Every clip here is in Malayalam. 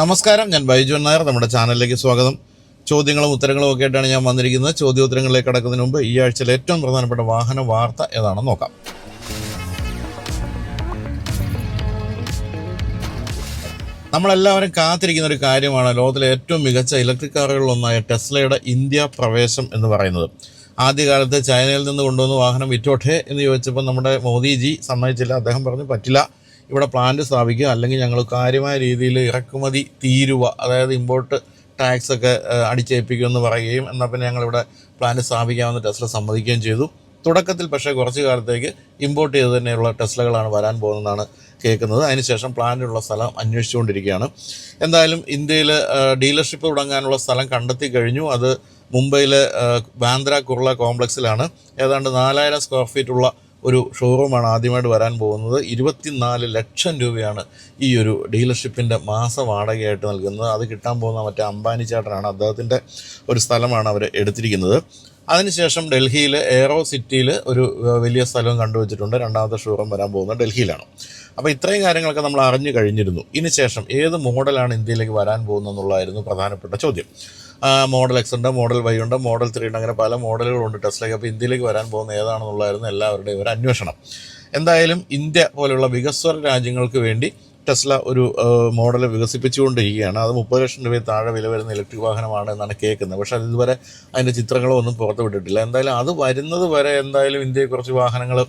നമസ്കാരം ഞാൻ ബൈജു നായർ നമ്മുടെ ചാനലിലേക്ക് സ്വാഗതം. ചോദ്യങ്ങളും ഉത്തരങ്ങളും ഒക്കെ ആയിട്ടാണ് ഞാൻ വന്നിരിക്കുന്നത്. ചോദ്യോത്തരങ്ങളിലേക്ക് കടക്കുന്നതിന് മുമ്പ് ഈ ആഴ്ചയിലെ ഏറ്റവും പ്രധാനപ്പെട്ട വാഹന വാർത്ത ഏതാണെന്ന് നോക്കാം. നമ്മളെല്ലാവരും കാത്തിരിക്കുന്ന ഒരു കാര്യമാണ് ലോകത്തിലെ ഏറ്റവും മികച്ച ഇലക്ട്രിക് കാറുകളിലൊന്നായ ടെസ്ലയുടെ ഇന്ത്യ പ്രവേശം എന്ന് പറയുന്നത്. ആദ്യകാലത്ത് ചൈനയിൽ നിന്ന് കൊണ്ടുവന്ന വാഹനം വിറ്റോട്ടെ എന്ന് ചോദിച്ചപ്പോൾ നമ്മുടെ മോദിജി സമ്മതിച്ചില്ല. അദ്ദേഹം പറഞ്ഞു പറ്റില്ല. ഇവിടെ പ്ലാന്റ് സ്ഥാപിക്കുക അല്ലെങ്കിൽ ഞങ്ങൾ കാര്യമായ രീതിയിൽ ഇറക്കുമതി തീരുവ അതായത് ഇമ്പോർട്ട് ടാക്സ് ഒക്കെ അടിച്ചേൽപ്പിക്കുമെന്ന് പറയുകയും എന്നാൽ പിന്നെ ഞങ്ങളിവിടെ പ്ലാന്റ് സ്ഥാപിക്കാമെന്ന് ടെസ്ല സമ്മതിക്കുകയും ചെയ്തു. തുടക്കത്തിൽ പക്ഷേ കുറച്ച് കാലത്തേക്ക് ഇമ്പോർട്ട് ചെയ്ത് തന്നെയുള്ള ടെസ്ലകളാണ് വരാൻ പോകുന്നതെന്നാണ് കേൾക്കുന്നത്. അതിനുശേഷം പ്ലാന്റുള്ള സ്ഥലം അന്വേഷിച്ചുകൊണ്ടിരിക്കുകയാണ്. എന്തായാലും ഇന്ത്യയിൽ ഡീലർഷിപ്പ് തുടങ്ങാനുള്ള സ്ഥലം കണ്ടെത്തി കഴിഞ്ഞു. അത് മുംബൈയിലെ ബാന്ദ്ര കുർള കോംപ്ലക്സിലാണ്. ഏതാണ്ട് നാലായിരം സ്ക്വയർ ഫീറ്റ് ഉള്ള ഒരു ഷോറൂമാണ് ആദ്യമായിട്ട് വരാൻ പോകുന്നത്. ഇരുപത്തിനാല് ലക്ഷം രൂപയാണ് ഈ ഒരു ഡീലർഷിപ്പിന്റെ മാസ വാടകയായിട്ട് നൽകുന്നത്. അത് കിട്ടാൻ പോകുന്ന മറ്റേ അംബാനി ചേട്ടനാണ്. അദ്ദേഹത്തിന്റെ ഒരു സ്ഥലമാണ് അവർ എടുത്തിരിക്കുന്നത്. അതിനുശേഷം ഡൽഹിയിൽ എയറോ സിറ്റിയിൽ ഒരു വലിയ സ്ഥലവും കണ്ടുവച്ചിട്ടുണ്ട്. രണ്ടാമത്തെ ഷോറൂം വരാൻ പോകുന്നത് ഡൽഹിയിലാണ്. അപ്പോൾ ഇത്രയും കാര്യങ്ങളൊക്കെ നമ്മൾ അറിഞ്ഞു കഴിഞ്ഞിരുന്നു. ഇതിനുശേഷം ശേഷം ഏത് മോഡലാണ് ഇന്ത്യയിലേക്ക് വരാൻ പോകുന്നതെന്നുള്ളതായിരുന്നു പ്രധാനപ്പെട്ട ചോദ്യം. മോഡൽ എക്സ് ഉണ്ട് മോഡൽ വൈ ഉണ്ട് മോഡൽ ത്രീ ഉണ്ട് അങ്ങനെ പല മോഡലുകളുണ്ട് ടെസ്ലയ്ക്ക്. അപ്പോൾ ഇന്ത്യയിലേക്ക് വരാൻ പോകുന്ന ഏതാണെന്നുള്ളതായിരുന്നു എല്ലാവരുടെയും ഒരു അന്വേഷണം. എന്തായാലും ഇന്ത്യ പോലെയുള്ള വികസ്വര രാജ്യങ്ങൾക്ക് വേണ്ടി ടെസ്ല ഒരു മോഡൽ വികസിപ്പിച്ചുകൊണ്ടിരിക്കുകയാണ്. അത് മുപ്പത് ലക്ഷം രൂപയിൽ താഴെ വില വരുന്ന ഇലക്ട്രിക് വാഹനമാണ് എന്നാണ് കേൾക്കുന്നത്. പക്ഷെ ഇതുവരെ അതിന്റെ ചിത്രങ്ങളോ ഒന്നും പുറത്ത് വിട്ടിട്ടില്ല. എന്തായാലും അത് വരുന്നത് വരെ എന്തായാലും ഇന്ത്യയെ കുറച്ച് വാഹനങ്ങൾ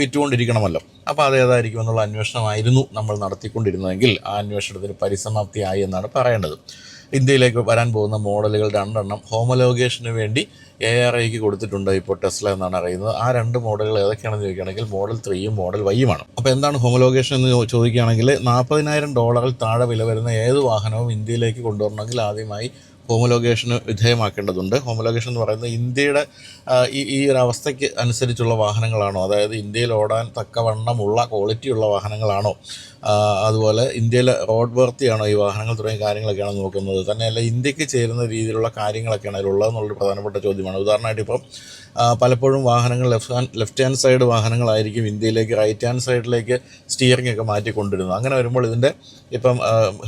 വിറ്റുകൊണ്ടിരിക്കണമല്ലോ. അപ്പോൾ അത് ഏതായിരിക്കും എന്നുള്ള അന്വേഷണമായിരുന്നു നമ്മൾ നടത്തിക്കൊണ്ടിരുന്നതെങ്കിൽ ആ അന്വേഷണത്തിന് പരിസമാപ്തിയായി എന്നാണ് പറയേണ്ടത്. ഇന്ത്യയിലേക്ക് വരാൻ പോകുന്ന മോഡലുകൾ രണ്ടെണ്ണം ഹോമലോഗേഷന് വേണ്ടി എ ആർ ഐക്ക് കൊടുത്തിട്ടുണ്ട് ഇപ്പോൾ ടെസ്ല എന്നാണ് അറിയുന്നത്. ആ രണ്ട് മോഡലുകൾ ഏതൊക്കെയാണെന്ന് ചോദിക്കുകയാണെങ്കിൽ മോഡൽ ത്രീയും മോഡൽ വൈയുമാണ് അപ്പോൾ എന്താണ് ഹോമലോഗേഷൻ എന്ന് ചോദിക്കുകയാണെങ്കിൽ നാൽപ്പതിനായിരം ഡോളറിൽ താഴെ വില വരുന്ന ഏത് വാഹനവും ഇന്ത്യയിലേക്ക് കൊണ്ടുവരണമെങ്കിൽ ആദ്യമായി ഹോമലോഗേഷന് വിധേയമാക്കേണ്ടതുണ്ട്. ഹോമലോഗേഷൻ എന്ന് പറയുന്നത് ഇന്ത്യയുടെ ഈ ഈ ഒരു അവസ്ഥയ്ക്ക് അനുസരിച്ചുള്ള വാഹനങ്ങളാണോ? അതായത് ഇന്ത്യയിൽ ഓടാൻ തക്കവണ്ണമുള്ള ക്വാളിറ്റിയുള്ള വാഹനങ്ങളാണോ? അതുപോലെ ഇന്ത്യയിലെ റോഡ് വർത്തിയാണോ ഈ വാഹനങ്ങൾ തുടങ്ങിയ കാര്യങ്ങളൊക്കെയാണ് നോക്കുന്നത്? തന്നെയല്ല ഇന്ത്യയ്ക്ക് ചേരുന്ന രീതിയിലുള്ള കാര്യങ്ങളൊക്കെയാണ് അതിലുള്ളതെന്നുള്ളൊരു പ്രധാനപ്പെട്ട ചോദ്യമാണ്. ഉദാഹരണമായിട്ട് ഇപ്പം പലപ്പോഴും വാഹനങ്ങൾ left hand left hand side വാഹനങ്ങളായിരിക്കും ഇന്ത്യയിലേക്ക് റൈറ്റ് ഹാൻഡ് സൈഡിലേക്ക് സ്റ്റിയറിംഗ് ഒക്കെ മാറ്റിക്കൊണ്ടിരുന്നത്. അങ്ങനെ വരുമ്പോൾ ഇതിന്റെ ഇപ്പം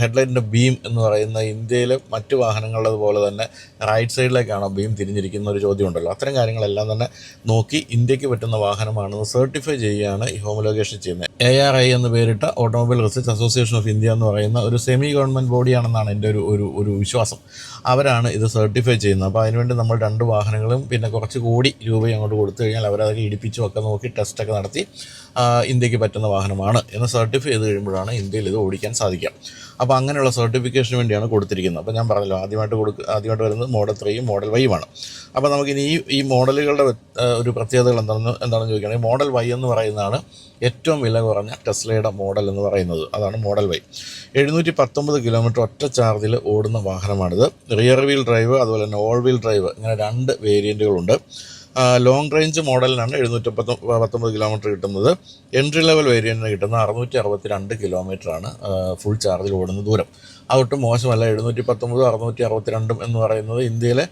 ഹെഡ്ലൈറ്റിന്റെ ബീം എന്ന് പറയുന്ന ഇന്ത്യയിലെ മറ്റു വാഹനങ്ങളുടെ പോലെ തന്നെ റൈറ്റ് സൈഡിലേക്കാണ് ബീം തിരിഞ്ഞിരിക്കുന്ന ഒരു ചോദ്യം ഉണ്ടല്ലോ അത്തരം കാര്യങ്ങളെല്ലാം തന്നെ നോക്കി ഇന്ത്യയ്ക്ക് പറ്റുന്ന വാഹനമാണെന്ന് സർട്ടിഫൈ ചെയ്യുകയാണ് ഈ ഹോമലോഗേഷൻ ചെയ്യുന്നത്. എ ആർ ഐ എന്ന് പേരിട്ട automobile research association of India എന്ന് പറയുന്ന ഒരു സെമി ഗവൺമെന്റ് ബോഡിയാണെന്നാണ് എന്റെ ഒരു ഒരു ഒരു വിശ്വാസം. അവരാണ് ഇത് സർട്ടിഫൈ ചെയ്യുന്നത്. അപ്പോൾ അതിനുവേണ്ടി നമ്മൾ രണ്ട് വാഹനങ്ങളും പിന്നെ കുറച്ച് കോടി രൂപയും അങ്ങോട്ട് കൊടുത്തു കഴിഞ്ഞാൽ അവരതൊക്കെ ഇടിപ്പിച്ചും ഒക്കെ നോക്കി ടെസ്റ്റൊക്കെ നടത്തി ഇന്ത്യയ്ക്ക് പറ്റുന്ന വാഹനമാണ് എന്ന് സർട്ടിഫൈ ചെയ്ത് കഴിയുമ്പോഴാണ് ഇന്ത്യയിൽ ഇത് ഓടിക്കാൻ സാധിക്കുക. അപ്പോൾ അങ്ങനെയുള്ള സർട്ടിഫിക്കേഷന് വേണ്ടിയാണ് കൊടുത്തിരിക്കുന്നത്. അപ്പോൾ ഞാൻ പറഞ്ഞല്ലോ ആദ്യമായിട്ട് കൊടുക്കുക ആദ്യമായിട്ട് വരുന്നത് മോഡൽ ത്രീയും മോഡൽ വൈയുമാണ് അപ്പോൾ നമുക്കിനി ഈ ഈ മോഡലുകളുടെ ഒരു പ്രത്യേകതകൾ എന്താണെന്ന് എന്താണെന്ന് ചോദിക്കുകയാണെങ്കിൽ മോഡൽ വൈ എന്ന് പറയുന്നതാണ് ഏറ്റവും വില കുറഞ്ഞ ടെസ്ലയുടെ മോഡൽ എന്ന് പറയുന്നത്. അതാണ് മോഡൽ വൈ എഴുന്നൂറ്റി പത്തൊമ്പത് കിലോമീറ്റർ ഒറ്റ ചാർജിൽ ഓടുന്ന വാഹനമാണിത്. റിയർ വീൽ ഡ്രൈവ് അതുപോലെ തന്നെ ഓൾ വീൽ ഡ്രൈവ് ഇങ്ങനെ രണ്ട് വേരിയന്റുകളുണ്ട് ലോങ് റേഞ്ച് മോഡലിനാണ് എഴുന്നൂറ്റി പത്തൊ പത്തൊമ്പത് കിലോമീറ്റർ കിട്ടുന്നത്. എൻട്രി ലെവൽ വേരിയന്റിന് കിട്ടുന്ന അറുന്നൂറ്റി അറുപത്തി രണ്ട് കിലോമീറ്ററാണ് ഫുൾ ചാർജിൽ ഓടുന്ന ദൂരം. അതൊട്ടും മോശമല്ല എഴുന്നൂറ്റി പത്തൊമ്പതും അറുന്നൂറ്റി അറുപത്തി രണ്ടും എന്ന് പറയുന്നത് ഇന്ത്യയിലെ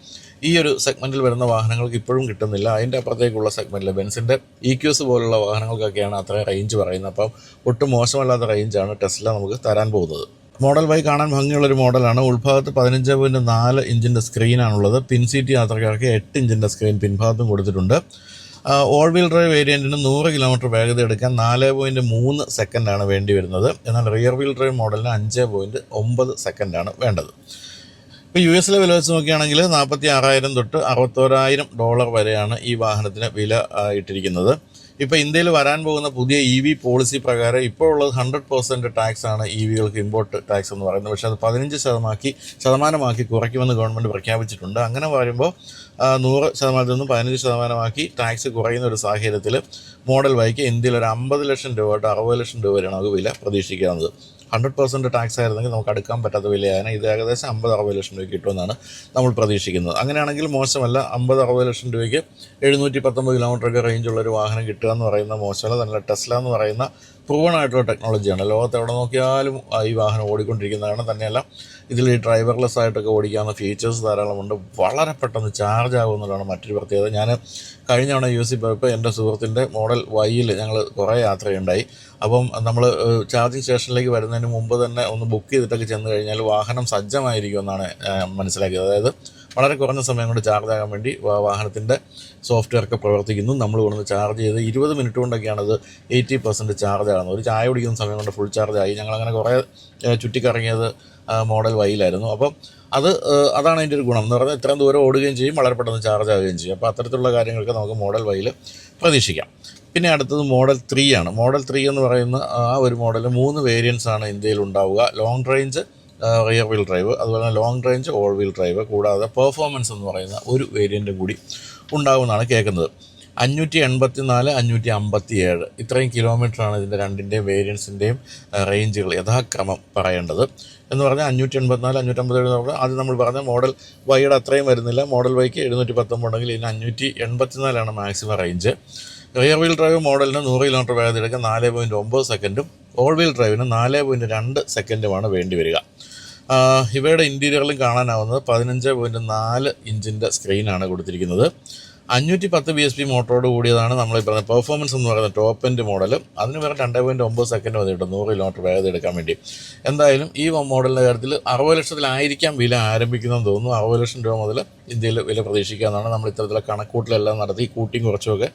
ഈ ഒരു സെഗ്മെന്റിൽ വരുന്ന വാഹനങ്ങൾക്ക് ഇപ്പോഴും കിട്ടുന്നില്ല. അതിന്റെ അപ്പുറത്തേക്കുള്ള സെഗ്മെന്റിൽ ബെൻസിന്റെ ഇ ക്യൂസ് പോലുള്ള വാഹനങ്ങൾക്കൊക്കെയാണ് അത്രയും റേഞ്ച് പറയുന്നത്. അപ്പം ഒട്ടും മോശമല്ലാത്ത റേഞ്ചാണ് ടെസ്ല നമുക്ക് തരാൻ പോകുന്നത്. മോഡൽ വൈ കാണാൻ ഭംഗിയുള്ള ഒരു മോഡലാണ്. ഉൾഭാഗത്ത് പതിനഞ്ച് പോയിന്റ് നാല് ഇഞ്ചിന്റെ സ്ക്രീനാണുള്ളത്. പിൻ സീറ്റ് യാത്രക്കാർക്ക് എട്ട് ഇഞ്ചിന്റെ സ്ക്രീൻ പിൻഭാഗത്തും കൊടുത്തിട്ടുണ്ട്. ഓൾ വീൽ ഡ്രൈവ് വേരിയന്റിന് നൂറ് കിലോമീറ്റർ വേഗത എടുക്കാൻ നാല് പോയിന്റ് മൂന്ന് സെക്കൻഡാണ് വേണ്ടി വരുന്നത്. എന്നാൽ റിയർ വീൽ ഡ്രൈവ് മോഡലിന് അഞ്ച് പോയിന്റ് ഒമ്പത് സെക്കൻഡാണ് വേണ്ടത്. ഇപ്പോൾ യു എസിലെ വില വെച്ച് നോക്കുകയാണെങ്കിൽ നാൽപ്പത്തി ആറായിരം തൊട്ട് അറുപത്തോരായിരം ഡോളർ വരെയാണ് ഈ വാഹനത്തിന് വില ഇട്ടിരിക്കുന്നത്. ഇപ്പോൾ ഇന്ത്യയിൽ വരാൻ പോകുന്ന പുതിയ ഇ വി പോളിസി പ്രകാരം ഇപ്പോൾ ഉള്ളത് ഹൺഡ്രഡ് പെർസെന്റ് ടാക്സ് ആണ് ഇ വികൾക്ക് ഇമ്പോർട്ട് ടാക്സ് എന്ന് പറയുന്നത്. പക്ഷെ അത് പതിനഞ്ച് ശതമാക്കി ശതമാനമാക്കി കുറയ്ക്കുമെന്ന് ഗവൺമെന്റ് പ്രഖ്യാപിച്ചിട്ടുണ്ട്. അങ്ങനെ വരുമ്പോൾ നൂറ് ശതമാനത്തിൽ നിന്ന് പതിനഞ്ച് ശതമാനമാക്കി ടാക്സ് കുറയുന്ന ഒരു സാഹചര്യത്തിൽ മോഡൽ വൈക്ക് ഇന്ത്യയിൽ ഒരു അമ്പത് ലക്ഷം രൂപ തൊട്ട് അറുപത് ലക്ഷം രൂപ വരെയാണ് അത് വില പ്രതീക്ഷിക്കാവുന്നത് ഹൺഡ്രഡ് പെർസെന്റ് ടാക്സ് ആയിരുന്നെങ്കിൽ നമുക്ക് അടുക്കാൻ പറ്റാത്ത വിലയാണ് ഇത് ഏകദേശം അമ്പത് അറുപത് ലക്ഷം രൂപയ്ക്ക് കിട്ടുമെന്നാണ് നമ്മൾ പ്രതീക്ഷിക്കുന്നത്. അങ്ങനെയാണെങ്കിൽ മോശമല്ല അമ്പത് അറുപത് ലക്ഷം രൂപയ്ക്ക് എഴുന്നൂറ്റി പത്തൊമ്പത് കിലോമീറ്ററൊക്കെ റേഞ്ചുള്ള ഒരു വാഹനം കിട്ടുക എന്ന് പറയുന്ന മോശമല്ല. നല്ല ടെസ്ല എന്ന് പറയുന്ന പ്രൂവൺ ആയിട്ടുള്ള ടെക്നോളജിയാണ് ലോകത്ത് എവിടെ നോക്കിയാലും ഈ വാഹനം ഓടിക്കൊണ്ടിരിക്കുന്നതാണ് തന്നെയല്ല. ഇതിൽ ഡ്രൈവർലെസ് ആയിട്ടൊക്കെ ഓടിക്കാവുന്ന ഫീച്ചേഴ്സ് ധാരാളമുണ്ട്. വളരെ പെട്ടെന്ന് ചാർജ് ആകുമെന്നുള്ളതാണ് മറ്റൊരു പ്രത്യേകത. ഞാൻ കഴിഞ്ഞ തവണ യു സി പോയപ്പോൾ എന്റെ സുഹൃത്തിന്റെ മോഡൽ വൈയിൽ ഞങ്ങൾ കുറേ യാത്രയുണ്ടായി. അപ്പം നമ്മൾ ചാർജിങ് സ്റ്റേഷനിലേക്ക് വരുന്നതിന് മുമ്പ് തന്നെ ഒന്ന് ബുക്ക് ചെയ്തിട്ടൊക്കെ ചെന്ന് കഴിഞ്ഞാൽ വാഹനം സജ്ജമായിരിക്കുമെന്നാണ് മനസ്സിലാക്കിയത്. അതായത് വളരെ കുറഞ്ഞ സമയം കൊണ്ട് ചാർജ് ആകാൻ വേണ്ടി വാഹനത്തിന്റെ സോഫ്റ്റ്വെയർ ഒക്കെ പ്രവർത്തിക്കുന്നു. നമ്മൾ കൊണ്ടുവന്ന് ചാർജ് ചെയ്ത് ഇരുപത് മിനിറ്റ് കൊണ്ടൊക്കെയാണ് അത് എയ്റ്റി പെർസെന്റ് ചാർജ് ആകുന്നത്. ഒരു ചായ കുടിക്കുന്ന സമയം കൊണ്ട് ഫുൾ ചാർജ് ആയി. ഞങ്ങളങ്ങനെ കുറേ ഏ, ചുറ്റിക്കറങ്ങിയത് മോഡൽ വൈയിലായിരുന്നു അപ്പം അത് അതാണ് അതിന്റെ ഒരു ഗുണം. എന്ന് പറഞ്ഞാൽ ഇത്രയും ദൂരം ഓടുകയും ചെയ്യും വളരെ പെട്ടെന്ന് ചാർജ് ആവുകയും ചെയ്യും. അപ്പോൾ അത്തരത്തിലുള്ള കാര്യങ്ങൾക്ക് നമുക്ക് മോഡൽ വൈയിൽ പ്രതീക്ഷിക്കാം. പിന്നെ അടുത്തത് മോഡൽ ത്രീ ആണ്. മോഡൽ ത്രീ എന്ന് പറയുന്ന ആ ഒരു മോഡൽ മൂന്ന് വേരിയൻസ് ആണ് ഇന്ത്യയിൽ ഉണ്ടാവുക. Long range rear wheel drive അതുപോലെ തന്നെ long range all wheel drive കൂടാതെ പെർഫോമൻസ് എന്ന് പറയുന്ന ഒരു വേരിയന്റും കൂടി ഉണ്ടാകുമെന്നാണ് കേൾക്കുന്നത്. അഞ്ഞൂറ്റി എൺപത്തി നാല് അഞ്ഞൂറ്റി അമ്പത്തി ഏഴ് ഇത്രയും കിലോമീറ്ററാണ് ഇതിന്റെ രണ്ടിന്റെയും വേരിയൻസിന്റെയും റേഞ്ചുകൾ യഥാക്രമം പറയേണ്ടത്. എന്ന് പറഞ്ഞാൽ അഞ്ഞൂറ്റി എൺപത്തിനാല് അഞ്ഞൂറ്റമ്പത്തേഴ് എന്ന് പറഞ്ഞാൽ ആദ്യം നമ്മൾ പറഞ്ഞ മോഡൽ വൈയുടെ അത്രയും വരുന്നില്ല. മോഡൽ വൈക്ക് എഴുന്നൂറ്റി പത്തൊമ്പത് ഉണ്ടെങ്കിൽ ഇതിന് അഞ്ഞൂറ്റി എൺപത്തിനാലാണ് maximum range rear wheel drive മോഡലിന് നൂറ് കിലോമീറ്റർ വേഗത എടുക്കാൻ നാല് പോയിന്റ് ഒമ്പത് സെക്കൻഡും ഓൾ വീൽ ഡ്രൈവിന് നാല് പോയിന്റ് രണ്ട് സെക്കൻഡുമാണ് വേണ്ടി വരിക. ഇവയുടെ ഇന്റീരിയറിലും കാണാനാവുന്നത് പതിനഞ്ച് പോയിന്റ് നാല് ഇഞ്ചിന്റെ സ്ക്രീനാണ് കൊടുത്തിരിക്കുന്നത്. അഞ്ഞൂറ്റി പത്ത് ബി എസ് പി മോട്ടറോട് കൂടിയതാണ് നമ്മൾ പറഞ്ഞ പെർഫോമൻസ് എന്ന് പറയുന്ന ടോപ്പ് എൻഡ് മോഡൽ അതിന് വേറെ രണ്ട് പോയിന്റ് ഒമ്പത് സെക്കൻഡ് കിട്ടും നൂറ് കിലോമീറ്റർ വേഗത എടുക്കാൻ വേണ്ടി. എന്തായാലും ഈ മോഡലിന്റെ കാര്യത്തിൽ അറുപത് ലക്ഷത്തിലായിരിക്കാം വില ആരംഭിക്കുന്നതെന്ന് തോന്നുന്നു. അറുപത് ലക്ഷം രൂപ മുതൽ ഇന്ത്യയിൽ വില പ്രതീക്ഷിക്കാമെന്നാണ് നമ്മൾ ഇത്തരത്തിലുള്ള കണക്കൂട്ടിലെല്ലാം നടത്തി കൂട്ടിയും കുറച്ചുമൊക്കെ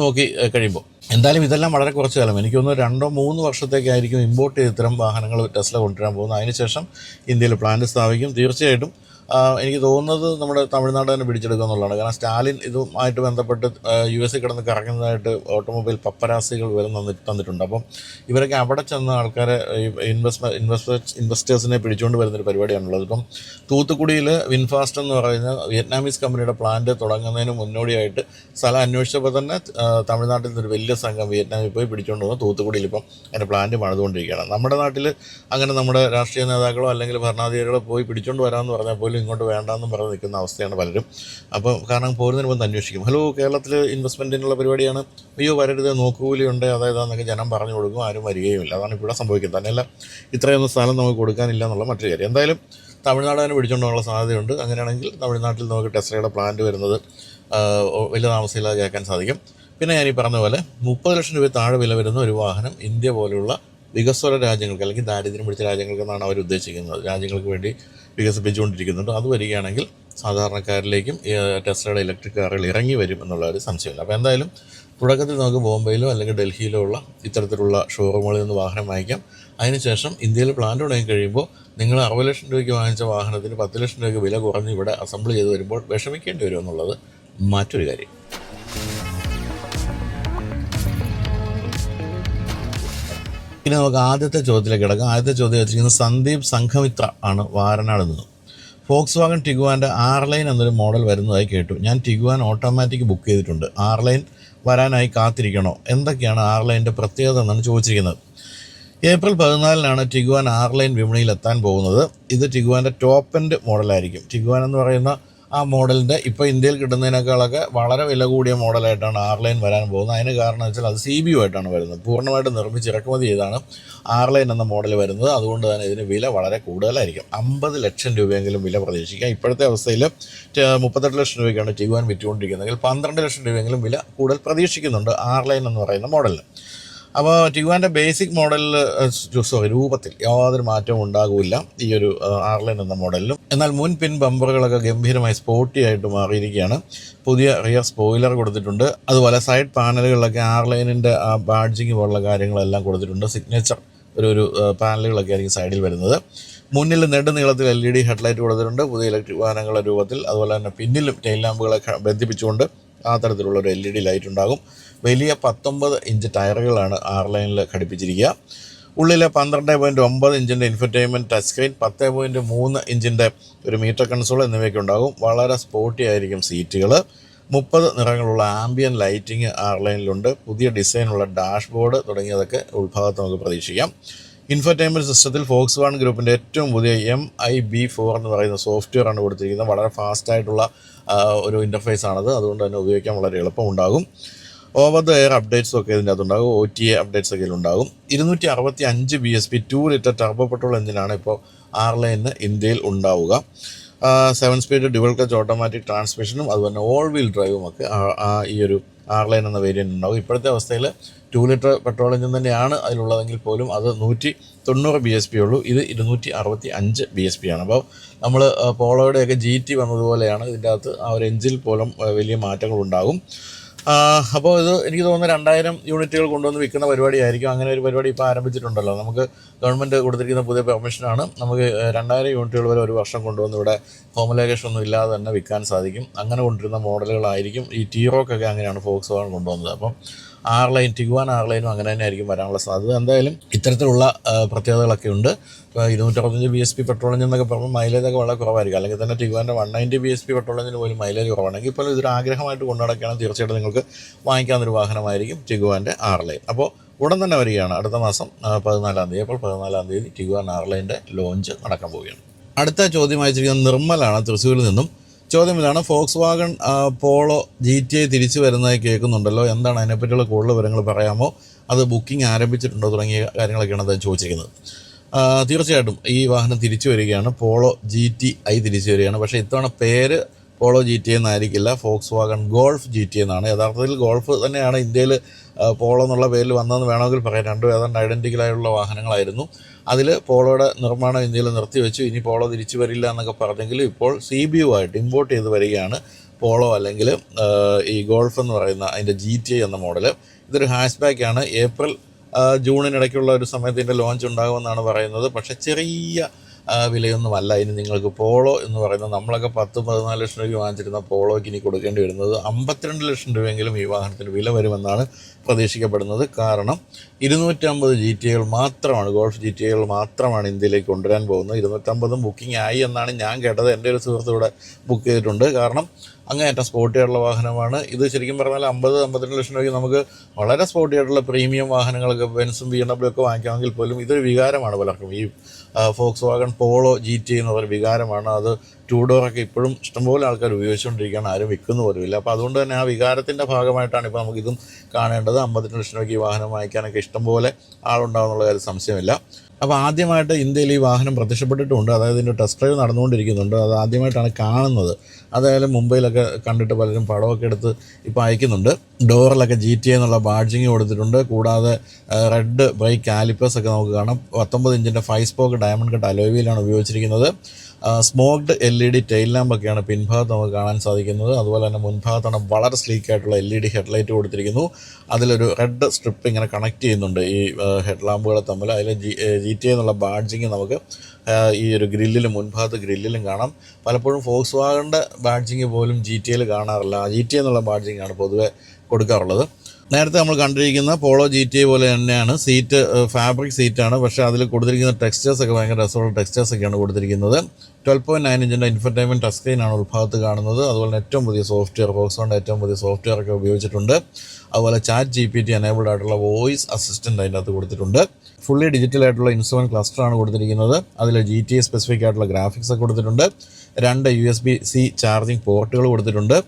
നോക്കി കഴിയുമ്പോൾ. എന്തായാലും ഇതെല്ലാം വളരെ കുറച്ച് കാലം. എനിക്ക് തോന്നുന്നു രണ്ടോ മൂന്ന് വർഷത്തേക്കായിരിക്കും ഇമ്പോർട്ട് ചെയ്ത് ഇത്തരം വാഹനങ്ങൾ ടെസ്ല കൊണ്ടുവരാൻ പോകുന്നത്. അതിനുശേഷം ഇന്ത്യയിൽ പ്ലാന്റ് സ്ഥാപിക്കും. തീർച്ചയായിട്ടും എനിക്ക് തോന്നുന്നത് നമ്മുടെ തമിഴ്നാട് തന്നെ പിടിച്ചെടുക്കുക എന്നുള്ളതാണ്. കാരണം സ്റ്റാലിൻ ഇതുമായിട്ട് ബന്ധപ്പെട്ട് യു എസ് കിടന്ന് കറങ്ങുന്നതായിട്ട് ഓട്ടോമൊബൈൽ പപ്പരാസികൾ വരെ തന്നി തന്നിട്ടുണ്ട്. അപ്പം ഇവരൊക്കെ അവിടെ ചെന്ന ആൾക്കാരെ ഇൻവെസ്റ്റ്മെന്റ് ഇൻവെസ്റ്റേഴ്സ് ഇൻവെസ്റ്റേഴ്സിനെ പിടിച്ചുകൊണ്ട് വരുന്നൊരു പരിപാടിയാണുള്ളത്. ഇപ്പം തൂത്തുക്കുടിയിൽ വിൻഫാസ്റ്റ് എന്ന് പറയുന്ന വിയറ്റ്നാമീസ് കമ്പനിയുടെ പ്ലാന്റ് തുടങ്ങുന്നതിന് മുന്നോടിയായിട്ട് സ്ഥലം അന്വേഷിച്ചപ്പോൾ തന്നെ തമിഴ്നാട്ടിൽ നിന്നൊരു വലിയ സംഘം വിയറ്റ്നാമിൽ പോയി പിടിച്ചുകൊണ്ട് വന്നു. തൂത്തുക്കുടിയിൽ ഇപ്പം അതിന്റെ പ്ലാന്റ് പണിതുകൊണ്ടിരിക്കുകയാണ്. നമ്മുടെ നാട്ടിൽ അങ്ങനെ നമ്മുടെ രാഷ്ട്രീയ നേതാക്കളോ അല്ലെങ്കിൽ ഭരണാധികാരികളോ പോയി പിടിച്ചുകൊണ്ട് വരാമെന്ന് പറഞ്ഞാൽ പോലും ഇങ്ങോട്ട് വേണ്ടാന്ന് പറഞ്ഞ് നിൽക്കുന്ന അവസ്ഥയാണ് പലരും. അപ്പോൾ കാരണം പോരുന്നതിന് മുമ്പ് അന്വേഷിക്കും. ഹലോ കേരളത്തിൽ ഇൻവെസ്റ്റ്മെന്റിനുള്ള പരിപാടിയാണ്. അയ്യോ വരരുത് നോക്കൂലിയുണ്ട് അതായത് എന്നൊക്കെ ജനം പറഞ്ഞു കൊടുക്കും ആരും വരികയുമില്ല. അതാണ് ഇവിടെ സംഭവിക്കുന്നത്. തന്നെയല്ല ഇത്രയൊന്നും സ്ഥലം നമുക്ക് കൊടുക്കാനില്ല എന്നുള്ള മറ്റൊരു കാര്യം. എന്തായാലും തമിഴ്നാട് തന്നെ പിടിച്ചുകൊണ്ടുള്ള സാധ്യതയുണ്ട്. അങ്ങനെയാണെങ്കിൽ തമിഴ്നാട്ടിൽ നമുക്ക് ടെസ്ലയുടെ പ്ലാന്റ് വരുന്നത് വലിയ താമസമില്ലാതെ കേൾക്കാൻ സാധിക്കും. പിന്നെ ഞാൻ ഈ പറഞ്ഞ പോലെ മുപ്പത് ലക്ഷം രൂപ താഴെ വില വരുന്ന ഒരു വാഹനം ഇന്ത്യ പോലെയുള്ള വികസ്വര രാജ്യങ്ങൾക്ക് അല്ലെങ്കിൽ ദാരിദ്ര്യം പിടിച്ച രാജ്യങ്ങൾക്കെന്നാണ് അവർ ഉദ്ദേശിക്കുന്നത്. രാജ്യങ്ങൾക്ക് വേണ്ടി വികസിപ്പിച്ചുകൊണ്ടിരിക്കുന്നുണ്ട് അത് വരികയാണെങ്കിൽ സാധാരണക്കാരിലേക്കും ടെസ്റ്റയുടെ ഇലക്ട്രിക് കാറുകൾ ഇറങ്ങി വരും എന്നുള്ള ഒരു സംശയമില്ല. അപ്പോൾ എന്തായാലും തുടക്കത്തിൽ നമുക്ക് ബോംബെയിലോ അല്ലെങ്കിൽ ഡൽഹിയിലോ ഉള്ള ഇത്തരത്തിലുള്ള ഷോറൂമുകളിൽ നിന്ന് വാഹനം വാങ്ങിക്കാം. അതിനുശേഷം ഇന്ത്യയിൽ പ്ലാന്റ് തുടങ്ങി കഴിയുമ്പോൾ നിങ്ങൾ അറുപത് ലക്ഷം രൂപയ്ക്ക് വാങ്ങിച്ച വാഹനത്തിന് പത്ത് ലക്ഷം രൂപയ്ക്ക് വില കുറഞ്ഞ് ഇവിടെ അസംബിൾ ചെയ്ത് വരുമ്പോൾ വിഷമിക്കേണ്ടി വരും എന്നുള്ളത് മറ്റൊരു കാര്യം. ഇനി നമുക്ക് ആദ്യത്തെ ചോദ്യത്തിലേക്ക് കിടക്കാം. ആദ്യത്തെ ചോദ്യം വെച്ചിരിക്കുന്നത് സന്ദീപ് സംഘമിത്ര ആണ് വാരനാട് നിന്ന്. ഫോക്സ് വാഗൺ ടിഗുവാന്റെ ആർ ലൈൻ എന്നൊരു മോഡൽ വരുന്നതായി കേട്ടു. ഞാൻ ടിഗുവാൻ ഓട്ടോമാറ്റിക് ബുക്ക് ചെയ്തിട്ടുണ്ട്. ആർ ലൈൻ വരാനായി കാത്തിരിക്കണോ? എന്തൊക്കെയാണ് ആർ ലൈന്റെ പ്രത്യേകത എന്നാണ് ചോദിച്ചിരിക്കുന്നത്. ഏപ്രിൽ പതിനാലിനാണ് ടിഗുവാൻ ആർ ലൈൻ വിപണിയിൽ എത്താൻ പോകുന്നത്. ഇത് ടിഗുവാന്റെ ടോപ്പ് എൻഡ് മോഡലായിരിക്കും ടിഗുവാൻ എന്ന് പറയുന്ന ആ മോഡലിന്റെ ഇപ്പോൾ ഇന്ത്യയിൽ കിട്ടുന്നതിനേക്കാളൊക്കെ വളരെ വില കൂടിയ മോഡലായിട്ടാണ് ആർ ലൈൻ വരാൻ പോകുന്നത്. അതിന് കാരണം വെച്ചാൽ അത് സി ബി ആയിട്ടാണ് വരുന്നത്. പൂർണമായിട്ട് നിർമ്മിച്ച് ഇറക്കുമതി ചെയ്താണ് ആർ ലൈൻ എന്ന മോഡൽ വരുന്നത്. അതുകൊണ്ട് തന്നെ ഇതിന് വില വളരെ കൂടുതലായിരിക്കും. അമ്പത് ലക്ഷം രൂപയെങ്കിലും വില പ്രതീക്ഷിക്കാം. ഇപ്പോഴത്തെ അവസ്ഥയിൽ ടെ- മുപ്പത്തെട്ട് ലക്ഷം രൂപയ്ക്കാണ് ടിഗുവാൻ വിറ്റുകൊണ്ടിരിക്കുന്നതെങ്കിൽ പന്ത്രണ്ട് ലക്ഷം രൂപയെങ്കിലും വില കൂടുതൽ പ്രതീക്ഷിക്കുന്നുണ്ട് ആർ ലൈൻ എന്ന് പറയുന്ന മോഡലിന്. അപ്പോൾ ടിവാന്റെ ബേസിക് മോഡലിൽ സോറി രൂപത്തിൽ യാതൊരു മാറ്റവും ഉണ്ടാകില്ല ഈ ഒരു ആർലൈൻ എന്ന മോഡലിലും. എന്നാൽ മുൻ പിൻ ബമ്പറുകളൊക്കെ ഗംഭീരമായി സ്പോർട്ടി ആയിട്ട് മാറിയിരിക്കുകയാണ്. പുതിയ റിയർ സ്പോയിലർ കൊടുത്തിട്ടുണ്ട്. അതുപോലെ സൈഡ് പാനലുകളിലൊക്കെ ആർലൈനിന്റെ ആ ബാഡ്ജിങ് പോലുള്ള കാര്യങ്ങളെല്ലാം കൊടുത്തിട്ടുണ്ട്. സിഗ്നേച്ചർ ഒരു ഒരു പാനലുകളൊക്കെ ആയിരിക്കും സൈഡിൽ വരുന്നത്. മുന്നിൽ നെടുനീളത്തിൽ എൽ ഇ ഡി ഹെഡ്ലൈറ്റ് കൊടുത്തിട്ടുണ്ട്. പുതിയ ഇലക്ട്രിക് വാഹനങ്ങളുടെ രൂപത്തിൽ. അതുപോലെ തന്നെ പിന്നിലും ടെയിൽ ലാമ്പുകളെ ബന്ധിപ്പിച്ചുകൊണ്ട് ആ തരത്തിലുള്ള ഒരു എൽ ഇ ഡി ലൈറ്റ് ഉണ്ടാകും. വലിയ പത്തൊമ്പത് ഇഞ്ച് ടയറുകളാണ് ആർ ലൈനിൽ ഘടിപ്പിച്ചിരിക്കുക. ഉള്ളിലെ പന്ത്രണ്ട് പോയിന്റ് ഒമ്പത് ഇഞ്ചിന്റെ ഇൻഫർടൈൻമെന്റ് ടച്ച് സ്ക്രീൻ പത്ത് പോയിന്റ് മൂന്ന് ഇഞ്ചിന്റെ ഒരു മീറ്റർ കൺസോൾ എന്നിവയൊക്കെ ഉണ്ടാകും. വളരെ സ്പോർട്ടി ആയിരിക്കും സീറ്റുകൾ മുപ്പത് നിറങ്ങളുള്ള ആംബിയൻ ലൈറ്റിംഗ് ആർ ലൈനിലുണ്ട് പുതിയ ഡിസൈനുള്ള ഡാഷ്ബോർഡ് തുടങ്ങിയതൊക്കെ ഉൾഭാഗത്ത് നമുക്ക് പ്രതീക്ഷിക്കാം. ഇൻഫർടൈൻമെന്റ് സിസ്റ്റത്തിൽ ഫോക്സ് വാൺ ഗ്രൂപ്പിന്റെ ഏറ്റവും പുതിയ എം ഐ ബി ഫോർ എന്ന് പറയുന്ന സോഫ്റ്റ്വെയർ ആണ് കൊടുത്തിരിക്കുന്നത്. വളരെ ഫാസ്റ്റ് ആയിട്ടുള്ള ആ, ഒരു ഇന്റർഫേസ് ആണത്. അതുകൊണ്ട് തന്നെ ഉപയോഗിക്കാൻ വളരെ എളുപ്പമുണ്ടാകും. ഓവർ ദ എയർ അപ്ഡേറ്റ്സ് ഒക്കെ ഇതിന്റെ അകത്തുണ്ടാകും. ഒ ടി എ അപ്ഡേറ്റ്സ് ഒക്കെ ഉണ്ടാകും ഇരുന്നൂറ്റി അറുപത്തി അഞ്ച് B S P two litre turbo petrol എഞ്ചിനാണ് ഇപ്പോൾ ലൈനിന് ഇന്ത്യയിൽ ഉണ്ടാവുക. Seven speed dual clutch automatic ട്രാൻസ്മിഷനും അതുപോലെ ഓൾ വീൽ ഡ്രൈവും ഒക്കെ ആ- ഈ ഒരു ആർ ലൈൻ എന്ന വേരിയന്റ് ഉണ്ടാവും. ഇപ്പോഴത്തെ അവസ്ഥയിൽ ടു ലിറ്റർ പെട്രോൾ എഞ്ചിൻ തന്നെയാണ് അതിലുള്ളതെങ്കിൽ പോലും അത് നൂറ്റി തൊണ്ണൂറ് ബി എസ് പി ഉള്ളൂ. ഇത് ഇരുന്നൂറ്റി അറുപത്തി അഞ്ച് ബി എസ് പി ആണ്. അപ്പോൾ നമ്മൾ പോളോയുടെയൊക്കെ ജി ടി വന്നതുപോലെയാണ് ഇതിന്റെ അകത്ത് ആ ഒരു എഞ്ചിൽ പോലും വലിയ മാറ്റങ്ങളുണ്ടാകും. അപ്പോൾ ഇത് എനിക്ക് തോന്നുന്നു രണ്ടായിരം യൂണിറ്റുകൾ കൊണ്ടുവന്ന് വിൽക്കുന്ന പരിപാടിയായിരിക്കും. അങ്ങനെ ഒരു പരിപാടി ഇപ്പോൾ ആരംഭിച്ചിട്ടുണ്ടല്ലോ. നമുക്ക് ഗവൺമെന്റ് കൊടുത്തിരിക്കുന്ന പുതിയ പെർമിഷനാണ്. നമുക്ക് രണ്ടായിരം യൂണിറ്റുകൾ വരെ ഒരു വർഷം കൊണ്ടുവന്ന് ഇവിടെ ഹോമലേഷൻ ഒന്നും ഇല്ലാതെ തന്നെ വിൽക്കാൻ സാധിക്കും. അങ്ങനെ കൊണ്ടുവരുന്ന മോഡലുകളായിരിക്കും ഈ ടീറോക്കൊക്കെ അങ്ങനെയാണ് ഫോക്സ് വാഗൺ കൊണ്ടുവന്നത്. അപ്പം ആർ ലൈൻ ടിഗുവാൻ ആർ ലൈനും അങ്ങനെ തന്നെ ആയിരിക്കും വരാനുള്ള സാധ്യത. എന്തായാലും ഇത്തരത്തിലുള്ള പ്രത്യേകതകളൊക്കെ ഉണ്ട്. ഇപ്പോൾ ഇരുന്നൂറ്ററുപത്തഞ്ച് ബി എസ് പി പെട്രോൾ എന്നൊക്കെ പറയുമ്പോൾ മൈലേജ് ഒക്കെ വളരെ കുറവായിരിക്കും. അല്ലെങ്കിൽ തന്നെ ടിഗുവാന്റെ one ninety B S P petrol എഞ്ചിന് പോലും മൈലേജ് കുറവാണെങ്കിൽ ഇപ്പോൾ ഇതൊരു ആഗ്രഹമായിട്ട് കൊണ്ടു നടക്കുകയാണെങ്കിൽ തീർച്ചയായിട്ടും നിങ്ങൾക്ക് വാങ്ങിക്കാവുന്നൊരു വാഹനമായിരിക്കും ടിഗുവാന്റെ ആർ ലൈൻ അപ്പോൾ ഉടൻ തന്നെ വരികയാണ്. അടുത്ത മാസം പതിനാലാം തീയതി അപ്പോൾ പതിനാലാം തീയതി ടിഗുവാൻ ആർ ലൈന്റെ ലോഞ്ച് നടക്കാൻ പോവുകയാണ്. അടുത്ത ചോദ്യം അയച്ചിരിക്കുന്നത് നിർമ്മലാണ്. തൃശ്ശൂരിൽ നിന്നും ചോദ്യം ഇതാണ്. Volkswagen Polo G T I തിരിച്ചു വരുന്നതായി കേൾക്കുന്നുണ്ടല്ലോ. എന്താണ് അതിനെപ്പറ്റിയുള്ള കൂടുതൽ വിവരങ്ങൾ പറയാമോ? അത് ബുക്കിംഗ് ആരംഭിച്ചിട്ടുണ്ടോ തുടങ്ങിയ കാര്യങ്ങളൊക്കെയാണ് അദ്ദേഹം ചോദിച്ചിരിക്കുന്നത്. തീർച്ചയായിട്ടും ഈ വാഹനം തിരിച്ചു വരികയാണ്. പോളോ ജി ടി ഐ തിരിച്ചു വരികയാണ്. പക്ഷേ ഇത്തവണ പേര് പോളോ ജി ടി എന്നായിരിക്കില്ല. Volkswagen Golf G T എന്നാണ്. യഥാർത്ഥത്തിൽ ഗോൾഫ് തന്നെയാണ് ഇന്ത്യയിൽ പോളോ എന്നുള്ള പേരിൽ വന്നതെന്ന് വേണമെങ്കിൽ പറയാം. രണ്ടും ഏതാണ്ട് ഐഡന്റിക്കലായുള്ള വാഹനങ്ങളായിരുന്നു. അതിൽ പോളോയുടെ നിർമ്മാണം ഇന്ത്യയിൽ നിർത്തിവെച്ചു. ഇനി പോളോ തിരിച്ചു വരില്ല എന്നൊക്കെ പറഞ്ഞെങ്കിലും ഇപ്പോൾ സി ബി യു ആയിട്ട് ഇമ്പോർട്ട് ചെയ്ത് വരികയാണ്. പോളോ അല്ലെങ്കിൽ ഈ ഗോൾഫ് എന്ന് പറയുന്ന അതിന്റെ ജി ടി എന്ന മോഡൽ ഇതൊരു ഹാഷ് ബാക്കാണ് ഏപ്രിൽ ജൂണിനിടയ്ക്കുള്ള ഒരു സമയത്ത് ഇതിന്റെ ലോഞ്ച് ഉണ്ടാകുമെന്നാണ് പറയുന്നത്. പക്ഷേ ചെറിയ വിലയൊന്നുമല്ല ഇനി നിങ്ങൾക്ക് പോളോ എന്ന് പറയുന്നത് നമ്മളൊക്കെ പത്ത് പതിനാല് ലക്ഷം രൂപ വാങ്ങിച്ചിരുന്ന പോളോയ്ക്ക് ഇനി കൊടുക്കേണ്ടി വരുന്നത് അമ്പത്തിരണ്ട് ലക്ഷം രൂപയെങ്കിലും ഈ വാഹനത്തിന് വില വരുമെന്നാണ് പ്രതീക്ഷിക്കപ്പെടുന്നത്. കാരണം ഇരുന്നൂറ്റമ്പത് ജി ടി ഐകൾ മാത്രമാണ് ഗോൾഫ് ജി ടി ഐകൾ മാത്രമാണ് ഇന്ത്യയിലേക്ക് കൊണ്ടുവരാൻ പോകുന്നത്. ഇരുന്നൂറ്റമ്പതും ബുക്കിംഗ് ആയി എന്നാണ് ഞാൻ കേട്ടത്. എന്റെ ഒരു സുഹൃത്ത് ഇവിടെ ബുക്ക് ചെയ്തിട്ടുണ്ട്. കാരണം അങ്ങേയറ്റം സ്പോർട്ടി ആയിട്ടുള്ള വാഹനമാണ്. ഇത് ശരിക്കും പറഞ്ഞാൽ അമ്പത് അമ്പത്തിരണ്ട് ലക്ഷം രൂപയ്ക്ക് നമുക്ക് വളരെ സ്പോർട്ടി ആയിട്ടുള്ള പ്രീമിയം വാഹനങ്ങളൊക്കെ ബെൻസും ബി എം ഡബ്ല്യു ഒക്കെ വാങ്ങിക്കാമെങ്കിൽ പോലും ഇതൊരു വികാരമാണ് പലർക്കും. ഈ Volkswagen Polo G T എന്ന് പറയുന്ന വികാരമാണ്. അത് ടൂ ഡോറൊക്കെ ഇപ്പോഴും ഇഷ്ടംപോലെ ആൾക്കാർ ഉപയോഗിച്ചുകൊണ്ടിരിക്കുകയാണ്. ആരും വിൽക്കുന്ന പോലുമില്ല അപ്പോൾ അതുകൊണ്ട് തന്നെ ആ വികാരത്തിന്റെ ഭാഗമായിട്ടാണ് ഇപ്പോൾ നമുക്കിതും കാണേണ്ടത്. അമ്പത്തിരണ്ട് ലക്ഷം രൂപയ്ക്ക് വാഹനം വാങ്ങിക്കാനൊക്കെ ഇഷ്ടംപോലെ ആളുണ്ടാകുന്നുള്ള കാര്യം സംശയമില്ല. അപ്പോൾ ആദ്യമായിട്ട് ഇന്ത്യയിൽ ഈ വാഹനം പ്രത്യക്ഷപ്പെട്ടിട്ടുണ്ട്. അതായത് ഇതിന്റെ ടെസ്റ്റ് ഡ്രൈവ് നടന്നുകൊണ്ടിരിക്കുന്നുണ്ട്. അത് ആദ്യമായിട്ടാണ് കാണുന്നത്. അതായാലും മുംബൈയിലൊക്കെ കണ്ടിട്ട് പലരും പടമൊക്കെ എടുത്ത് ഇപ്പോൾ അയക്കുന്നുണ്ട്. ഡോറിലൊക്കെ ജി ടി എന്നുള്ള ബാഡ്ജിങ് കൊടുത്തിട്ടുണ്ട്. കൂടാതെ റെഡ് ബ്രേക്ക് കാലിപ്പേഴ്സ് ഒക്കെ നമുക്ക് കാണാം. പത്തൊമ്പത് ഇഞ്ചിന്റെ ഫൈവ് സ്പോക്ക് ഡയമണ്ട് കട്ട് അലോവിയിലാണ് ഉപയോഗിച്ചിരിക്കുന്നത്. Smoked L E D tail ലാമ്പൊക്കെയാണ് പിൻഭാഗത്ത് നമുക്ക് കാണാൻ സാധിക്കുന്നത്. അതുപോലെ തന്നെ മുൻഭാഗത്താണ് വളരെ സ്ലീക്ക് ആയിട്ടുള്ള എൽ ഇ ഡി ഹെഡ്ലൈറ്റ് കൊടുത്തിരിക്കുന്നു. അതിലൊരു റെഡ് സ്ട്രിപ്പ് ഇങ്ങനെ കണക്ട് ചെയ്യുന്നുണ്ട് ഈ ഹെഡ് ലാമ്പുകളെ തമ്മിൽ. അതിൽ ജി ജി ടി എന്നുള്ള ബാഡ്ജിങ് നമുക്ക് ഈ ഒരു ഗ്രില്ലിലും മുൻഭാഗത്ത് ഗ്രില്ലിലും കാണാം. പലപ്പോഴും ഫോക്സ് വാഗണിന്റെ ബാഡ്ജിങ് പോലും ജി ടി എയിൽ കാണാറില്ല. ജി ടി എന്നുള്ള ബാഡ്ജിങ് ആണ് പൊതുവെ കൊടുക്കാറുള്ളത്. നേരത്തെ നമ്മൾ കണ്ടിരിക്കുന്ന പോളോ ജി ടി പോലെ തന്നെയാണ് സീറ്റ് ഫാബ്രിക് സീറ്റാണ്. പക്ഷേ അതിൽ കൊടുത്തിരിക്കുന്ന ടെക്സ്റ്റേഴ്സ് ഒക്കെ ഭയങ്കര രസമുള്ള ടെക്സ്റ്റേഴ്സ് ഒക്കെയാണ് കൊടുത്തിരിക്കുന്നത്. ട്വൽവ് പോയിന്റ് നയൻ ഇഞ്ചിന്റെ ഇൻഫർടൈൻമെന്റ് ടച്ച് സ്ക്രീനാണ് ഉൾഭാഗത്ത് കാണുന്നത്. അതുപോലെ ഏറ്റവും പുതിയ സോഫ്റ്റ്വെയർ ഫോക്സോണിന്റെ ഏറ്റവും പുതിയ സോഫ്റ്റ്വെയർ ഒക്കെ ഉപയോഗിച്ചിട്ടുണ്ട്. അതുപോലെ chat G P T enabled ആയിട്ടുള്ള വോയിസ് അസിസ്റ്റന്റ് അതിന്റെ അകത്ത് കൊടുത്തിട്ടുണ്ട്. ഫുള്ളി ഡിജിറ്റൽ ആയിട്ടുള്ള ഇൻസ്ട്രുമെന്റ് ക്ലസ്റ്ററാണ് കൊടുത്തിരിക്കുന്നത്. അതിൽ ജി ടി സ്പെസിഫിക് ആയിട്ടുള്ള ഗ്രാഫിക്സ് ഒക്കെ കൊടുത്തിട്ടുണ്ട്. രണ്ട് U S B C charging ports കൊടുത്തിട്ടുണ്ട്.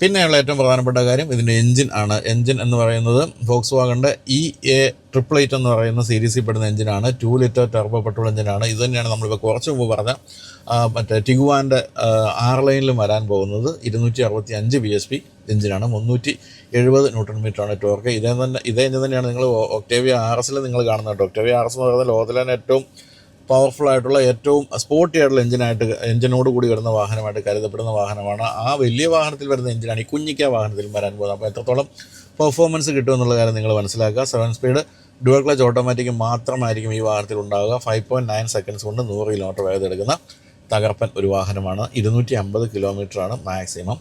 പിന്നെയുള്ള ഏറ്റവും പ്രധാനപ്പെട്ട കാര്യം ഇതിന്റെ എഞ്ചിൻ ആണ്. എഞ്ചിൻ എന്ന് പറയുന്നത് ഫോക്സ് വാഗണിന്റെ ഇ എ ട്രിപ്പിൾ എയ്റ്റ് എന്ന് പറയുന്ന സീരീസിൽ പെടുന്ന എഞ്ചിനാണ് ടു ലിറ്റർ ടർബോ പെട്രോൾ എഞ്ചിനാണ് ഇത് തന്നെയാണ് നമ്മളിപ്പോൾ കുറച്ച് മുമ്പ് പറഞ്ഞ മറ്റേ ടിഗുവാന്റെ ആർ ലൈനിലും വരാൻ പോകുന്നത് ഇരുന്നൂറ്റി അറുപത്തി അഞ്ച് ബി എസ് പി എഞ്ചിനാണ് മുന്നൂറ്റി എഴുപത് ന്യൂട്ടൺ മീറ്ററാണ് ടോർക്ക് ഇതേ തന്നെ ഇതേ എഞ്ചിൻ തന്നെയാണ് നിങ്ങൾ ഒക്ടേവിയ ആർ എസിൽ നിങ്ങൾ കാണുന്നത് ഒക്ടേവിയ ആർ എസ് എന്ന് പറയുന്നത് ലോകത്തിലെ ഏറ്റവും പവർഫുൾ ആയിട്ടുള്ള ഏറ്റവും സ്പോർട്ടി ആയിട്ടുള്ള എഞ്ചിനായിട്ട് എഞ്ചിനോട് കൂടി വരുന്ന വാഹനമായിട്ട് കരുതപ്പെടുന്ന വാഹനമാണ്. ആ വലിയ വാഹനത്തിൽ വരുന്ന എഞ്ചിനാണ് ഈ കുഞ്ഞിക്ക വാഹനത്തിൽ വരാൻ പോകുന്നത്. അപ്പോൾ എത്രത്തോളം പെർഫോമൻസ് കിട്ടുമെന്നുള്ള കാര്യം നിങ്ങൾ മനസ്സിലാക്കുക. Seven speed dual clutch automatic മാത്രമായിരിക്കും ഈ വാഹനത്തിൽ ഉണ്ടാവുക. ഫൈവ് പോയിന്റ് നയൻ സെക്കൻഡ്സ് കൊണ്ട് നൂറ് കിലോമീറ്റർ വേഗത എടുക്കുന്ന തകർപ്പൻ ഒരു വാഹനമാണ്. ഇരുന്നൂറ്റി അമ്പത് കിലോമീറ്ററാണ് മാക്സിമം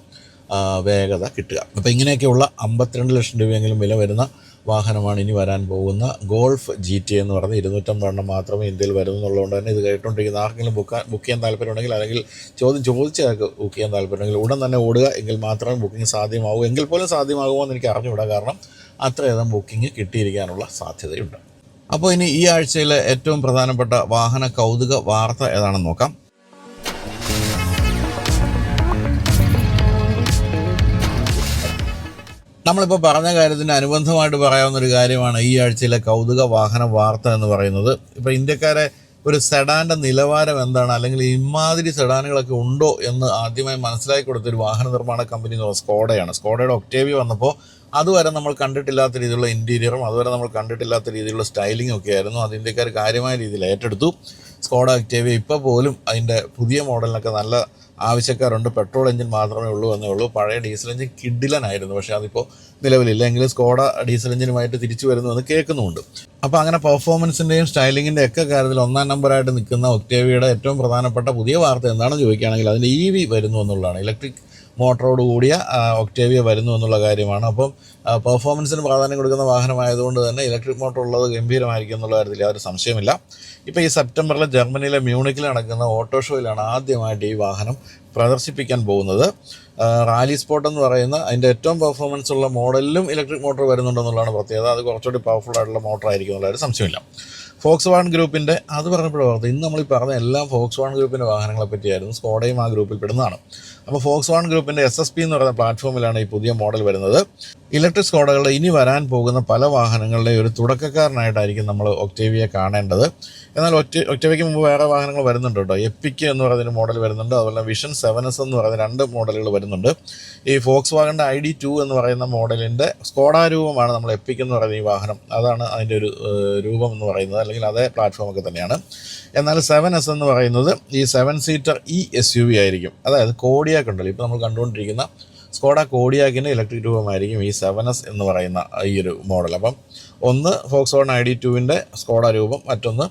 വേഗത കിട്ടുക. അപ്പോൾ ഇങ്ങനെയൊക്കെയുള്ള അമ്പത്തിരണ്ട് ലക്ഷം രൂപയെങ്കിലും വില വരുന്ന വാഹനമാണ് ഇനി വരാൻ പോകുന്ന ഗോൾഫ് ജി ടി എന്ന് പറഞ്ഞ് ഇരുന്നൂറ്റമ്പത് എണ്ണം മാത്രമേ ഇന്ത്യയിൽ വരുന്നുള്ളതുകൊണ്ട് തന്നെ ഇത് കേട്ടുകൊണ്ടിരിക്കുന്ന ആർക്കെങ്കിലും ബുക്ക് ബുക്ക് ചെയ്യാൻ താല്പര്യമുണ്ടെങ്കിൽ അല്ലെങ്കിൽ ചോദ്യം ചോദിച്ചയാൾക്ക് ബുക്ക് ചെയ്യാൻ താല്പര്യമുണ്ടെങ്കിൽ ഉടൻ തന്നെ ഓടുക. എങ്കിൽ മാത്രമേ ബുക്കിംഗ് സാധ്യമാകൂ എങ്കിൽ പോലും സാധ്യമാകുമോ എന്ന് എനിക്ക് അറിഞ്ഞുകൂടാ. കാരണം അത്രയധികം ബുക്കിംഗ് കിട്ടിയിരിക്കാനുള്ള സാധ്യതയുണ്ട്. അപ്പോൾ ഇനി ഈ ആഴ്ചയിലെ ഏറ്റവും പ്രധാനപ്പെട്ട വാഹന കൗതുക വാർത്ത ഏതാണെന്ന് നോക്കാം. നമ്മളിപ്പോൾ പറഞ്ഞ കാര്യത്തിന് അനുബന്ധമായിട്ട് പറയാവുന്ന ഒരു കാര്യമാണ് ഈ ആഴ്ചയിലെ കൗതുക വാഹന വാർത്ത എന്ന് പറയുന്നത്. ഇപ്പോൾ ഇന്ത്യക്കാരെ ഒരു സെഡാന്റെ നിലവാരം എന്താണ്? അല്ലെങ്കിൽ ഇമാതിരി സെഡാനുകളൊക്കെ ഉണ്ടോ എന്ന് ആദ്യമായി മനസ്സിലാക്കി കൊടുത്തൊരു വാഹന നിർമ്മാണ കമ്പനി എന്ന് പറയുന്നത് സ്കോഡയാണ്. സ്കോഡയുടെ ഒക്ടേവി വന്നപ്പോൾ അതുവരെ നമ്മൾ കണ്ടിട്ടില്ലാത്ത രീതിയിലുള്ള ഇന്റീരിയറും അതുവരെ നമ്മൾ കണ്ടിട്ടില്ലാത്ത രീതിയിലുള്ള സ്റ്റൈലിംഗും ഒക്കെ ആയിരുന്നു. അത് ഇന്ത്യക്കാർ കാര്യമായ രീതിയിൽ ഏറ്റെടുത്തു. സ്കോഡ ഒക്ടേവിയ ഇപ്പോൾ പോലും അതിന്റെ പുതിയ മോഡലിനൊക്കെ നല്ല ആവശ്യക്കാരുണ്ട്. പെട്രോൾ എഞ്ചിൻ മാത്രമേ ഉള്ളൂ എന്നേ ഉള്ളൂ. പഴയ ഡീസൽ എഞ്ചിൻ കിഡിലനായിരുന്നു. പക്ഷേ അതിപ്പോൾ നിലവിലില്ല. എങ്കിലും സ്കോഡ ഡീസൽ എഞ്ചിനുമായിട്ട് തിരിച്ചു വരുന്നു എന്ന് കേൾക്കുന്നുമുണ്ട് അപ്പോൾ അങ്ങനെ പെർഫോമൻസിന്റെയും സ്റ്റൈലിങ്ങിന്റെ ഒക്കെ കാര്യത്തിൽ ഒന്നാം നമ്പറായിട്ട് നിൽക്കുന്ന ഒക്ടേവിയുടെ ഏറ്റവും പ്രധാനപ്പെട്ട പുതിയ വാർത്ത എന്താണെന്ന് ചോദിക്കുകയാണെങ്കിൽ അതിന് ഇ വി വരുന്നു എന്നുള്ളതാണ്. ഇലക്ട്രിക് മോട്ടറോട് കൂടിയ ഒക്ടേവിയ വരുന്നു എന്നുള്ള കാര്യമാണ്. അപ്പം പെർഫോമൻസിന് പ്രാധാന്യം കൊടുക്കുന്ന വാഹനമായതുകൊണ്ട് തന്നെ ഇലക്ട്രിക് മോട്ടർ ഉള്ളത് ഗംഭീരമായിരിക്കും എന്നുള്ള കാര്യത്തിൽ യാതൊരു സംശയമില്ല ഇപ്പോൾ ഈ സെപ്റ്റംബറിൽ ജർമ്മനിയിലെ മ്യൂണിക്കിൽ നടക്കുന്ന ഓട്ടോ ഷോയിലാണ് ആദ്യമായിട്ട് ഈ വാഹനം പ്രദർശിപ്പിക്കാൻ പോകുന്നത്. റാലി സ്പോട്ട് എന്ന് പറയുന്ന അതിന്റെ ഏറ്റവും പെർഫോമൻസ് ഉള്ള മോഡലിലും ഇലക്ട്രിക് മോട്ടോർ വരുന്നുണ്ടെന്നുള്ളതാണ് പ്രത്യേകത. അത് കുറച്ചുകൂടി പവർഫുൾ ആയിട്ടുള്ള മോട്ടോർ ആയിരിക്കും എന്നുള്ളൊരു സംശയമില്ല ഫോക്സ് വാൺ ഗ്രൂപ്പിന്റെ അത് പറഞ്ഞപ്പോഴും ഓർത്ത് ഇന്ന് നമ്മൾ ഈ പറഞ്ഞ എല്ലാം ഫോക്സ് വാൺ ഗ്രൂപ്പിന്റെ വാഹനങ്ങളെ പറ്റിയായിരുന്നു. സ്കോഡയും ആ ഗ്രൂപ്പിൽ പെടുന്നതാണ്. അപ്പോൾ ഫോക്സ് വാൺ ഗ്രൂപ്പിന്റെ എസ് എസ് പി എന്ന് പറയുന്ന പ്ലാറ്റ്ഫോമിലാണ് ഈ പുതിയ മോഡൽ വരുന്നത്. ഇലക്ട്രിക് സ്കോഡകളുടെ ഇനി വരാൻ പോകുന്ന പല വാഹനങ്ങളുടെ ഒരു തുടക്കക്കാരനായിട്ടായിരിക്കും നമ്മൾ ഒക്ടേവിയെ കാണേണ്ടത്. എന്നാൽ ഒറ്റ ഒക്ടേവിയയ്ക്ക് മുമ്പ് വേറെ വാഹനങ്ങൾ വരുന്നുണ്ട് കേട്ടോ. എപ്പിക്ക് എന്ന് പറയുന്ന മോഡൽ വരുന്നുണ്ട്. അതുപോലെ വിഷൻ സെവൻ എസ് എന്ന് പറയുന്ന രണ്ട് മോഡലുകൾ വരുന്നുണ്ട്. ഈ ഫോക്സ് വാഗന്റെ ഐ ഡി ടു എന്ന് പറയുന്ന മോഡലിന്റെ സ്കോഡാരൂപമാണ് നമ്മൾ എപ്പിക്ക് എന്ന് പറയുന്ന ഈ വാഹനം. അതാണ് അതിന്റെ ഒരു രൂപം എന്ന് പറയുന്നത്. അല്ലെങ്കിൽ അതേ പ്ലാറ്റ്ഫോമൊക്കെ തന്നെയാണ്. എന്നാൽ സെവൻ എസ് എന്ന് പറയുന്നത് ഈ seven seater E S U V ആയിരിക്കും. അതായത് കോഡിയാക്ക് ഉണ്ടല്ലോ. ഇപ്പോൾ നമ്മൾ കണ്ടുകൊണ്ടിരിക്കുന്ന സ്കോഡ കോഡിയാക്കിന്റെ ഇലക്ട്രിക് രൂപമായിരിക്കും ഈ സെവൻ എസ് എന്ന് പറയുന്ന ഈ ഒരു മോഡൽ അപ്പം ഒന്ന് ഫോക്സ് വൺ ഐ ഡി ടുവിന്റെ സ്കോഡ രൂപം മറ്റൊന്ന്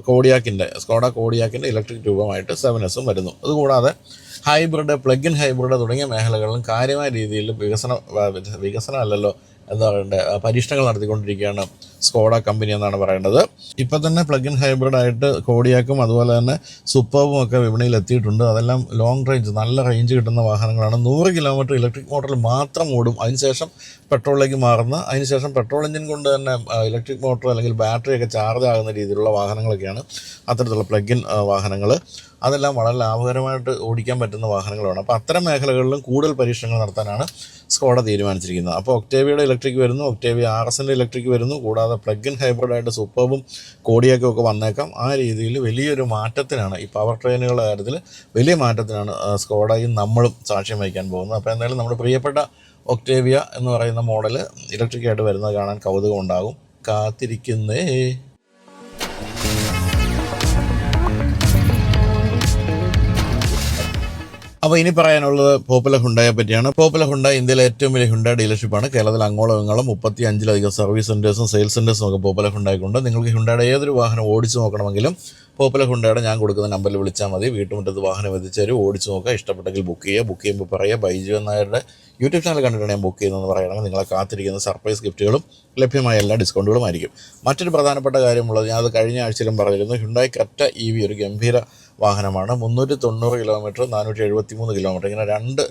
കോഡിയാക്കിന്റെ സ്കോഡ കോഡിയാക്കിന്റെ ഇലക്ട്രിക് രൂപമായിട്ട് സെവൻ എസും വരുന്നു. അതുകൂടാതെ ഹൈബ്രിഡ് പ്ലഗ് ഇൻ ഹൈബ്രിഡ് തുടങ്ങിയ മേഖലകളിലും കാര്യമായ രീതിയിൽ വികസനം വികസനം അല്ലല്ലോ എന്താ പറയണ്ടേ പരീക്ഷണങ്ങൾ നടത്തിക്കൊണ്ടിരിക്കുകയാണ് സ്കോഡ കമ്പനി എന്നാണ് പറയേണ്ടത് ഇപ്പം തന്നെ പ്ലഗ് ഇൻ ഹൈബ്രിഡ് ആയിട്ട് കോഡിയാക്കും അതുപോലെ തന്നെ സൂപ്പർബും ഒക്കെ വിപണിയിൽ എത്തിയിട്ടുണ്ട്. അതെല്ലാം ലോങ് റേഞ്ച് നല്ല റേഞ്ച് കിട്ടുന്ന വാഹനങ്ങളാണ്. നൂറ് കിലോമീറ്റർ ഇലക്ട്രിക് മോട്ടറിൽ മാത്രം ഓടും. അതിനുശേഷം പെട്രോളിലേക്ക് മാറുന്ന അതിനുശേഷം പെട്രോൾ എഞ്ചിൻ കൊണ്ട് തന്നെ ഇലക്ട്രിക് മോട്ടർ അല്ലെങ്കിൽ ബാറ്ററി ഒക്കെ ചാർജ് ആകുന്ന രീതിയിലുള്ള വാഹനങ്ങളൊക്കെയാണ് അത്തരത്തിലുള്ള പ്ലഗ് ഇൻ വാഹനങ്ങൾ അതെല്ലാം വളരെ ലാഭകരമായിട്ട് ഓടിക്കാൻ പറ്റുന്ന വാഹനങ്ങളാണ്. അപ്പോൾ അത്തരം മേഖലകളിലും കൂടുതൽ പരീക്ഷണങ്ങൾ നടത്താനാണ് സ്കോഡ തീരുമാനിച്ചിരിക്കുന്നത്. അപ്പോൾ ഒക്ടേവിയുടെ ഇലക്ട്രിക് വരുന്നു ഒക്ടേവിയ ആർ എസിന്റെ ഇലക്ട്രിക് വരുന്നു കൂടാതെ പ്ലഗ് ഇൻ ഹൈബ്രിഡായിട്ട് സൂപ്പർബും കോടിയൊക്കെ ഒക്കെ വന്നേക്കാം. ആ രീതിയിൽ വലിയൊരു മാറ്റത്തിനാണ് ഈ പവർ ട്രെയിനുകളുടെ കാര്യത്തിൽ വലിയ മാറ്റത്തിനാണ് സ്കോഡയും നമ്മളും സാക്ഷ്യം വഹിക്കാൻ പോകുന്നത്. അപ്പോൾ എന്തായാലും നമ്മുടെ പ്രിയപ്പെട്ട ഒക്ടേവിയ എന്ന് പറയുന്ന മോഡൽ ഇലക്ട്രിക്കായിട്ട് വരുന്നത് കാണാൻ കൗതുകം ഉണ്ടാകും കാത്തിരിക്കുന്നേ. അപ്പോൾ ഇനി പറയാനുള്ളത് പോപ്പുലർ ഹുണ്ടായെ പറ്റിയാണ്. പോപ്പുലർ ഹുണ്ട ഇന്ത്യയിലെ ഏറ്റവും വലിയ ഹുണ്ട ഡീലർഷിപ്പാണ്. കേരളത്തിൽ അങ്ങോളം ഇങ്ങോളം മുപ്പത്തി അഞ്ചിലധികം സർവീസ് സെന്റേഴ്സും സെയിൽസ് സെന്റേഴ്സും ഒക്കെ പോപ്പുലർ ഹുണ്ടായിക്കൊണ്ട് നിങ്ങൾക്ക് ഹുണ്ടയുടെ ഏതൊരു വാഹനം ഓടിച്ചു നോക്കണമെങ്കിലും പോപ്പുലർ ഹുണ്ടയുടെ ഞാൻ കൊടുക്കുന്ന നമ്പറിൽ വിളിച്ചാൽ മതി. വീട്ടുമുറ്റത്ത് വാഹനം എത്തിച്ചേരും ഓടിച്ചു നോക്കുക. ഇഷ്ടപ്പെട്ടെങ്കിൽ ബുക്ക് ചെയ്യുക. ബുക്ക് ചെയ്യുമ്പോൾ പറയുക. ബൈജു എന്നായരുടെ യൂട്യൂബ് ചാനൽ കണ്ടിട്ടാണ് ഞാൻ ബുക്ക് ചെയ്യുന്നതെന്ന് പറയണമെങ്കിൽ നിങ്ങളെ കാത്തിരിക്കുന്ന സർപ്രൈസ് ഗിഫ്റ്റുകളും ലഭ്യമായ എല്ലാ ഡിസ്കൗണ്ടുകളും ആയിരിക്കും. മറ്റൊരു പ്രധാനപ്പെട്ട കാര്യമുള്ളത് ഞാൻ അത് കഴിഞ്ഞ ആഴ്ചയിലും പറഞ്ഞിരുന്നു. ഹുണ്ടായി കറ്റ ഇ വി ഒരു ഗംഭീര വാഹനമാണ്. മുന്നൂറ്റി തൊണ്ണൂറ് കിലോമീറ്റർ നാനൂറ്റി എഴുപത്തി മൂന്ന് കിലോമീറ്റർ. ഇങ്ങനെ രണ്ട്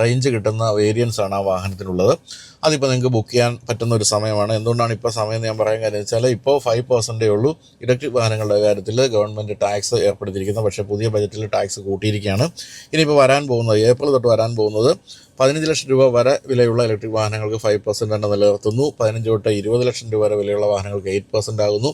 റേഞ്ച് കിട്ടുന്ന വേരിയൻസ് ആണ് ആ വാഹനത്തിനുള്ളത്. അതിപ്പോൾ നിങ്ങൾക്ക് ബുക്ക് ചെയ്യാൻ പറ്റുന്ന ഒരു സമയമാണ്. എന്തുകൊണ്ടാണ് ഇപ്പോൾ സമയം ഞാൻ പറയാൻ കാര്യം വെച്ചാൽ ഇപ്പോൾ ഫൈവ് പെർസെന്റേ ഉള്ളൂ ഇലക്ട്രിക് വാഹനങ്ങളുടെ കാര്യത്തിൽ ഗവൺമെന്റ് ടാക്സ് ഏർപ്പെടുത്തിയിരിക്കുന്നത്. പക്ഷേ പുതിയ ബജറ്റിൽ ടാക്സ് കൂട്ടിയിരിക്കുകയാണ്. ഇനിയിപ്പോൾ വരാൻ പോകുന്നത് ഏപ്രിൽ തൊട്ട് വരാൻ പോകുന്നത് പതിനഞ്ച് ലക്ഷം രൂപ വരെ വിലയുള്ള ഇലക്ട്രിക് വാഹനങ്ങൾക്ക് ഫൈവ് പെർസെന്റ് തന്നെ നിലനിർത്തുന്നു. പതിനഞ്ച് തൊട്ട് ഇരുപത് ലക്ഷം രൂപ വരെ വിലയുള്ള വാഹനങ്ങൾക്ക് എയ്റ്റ് പെർസെന്റ് ആകുന്നു.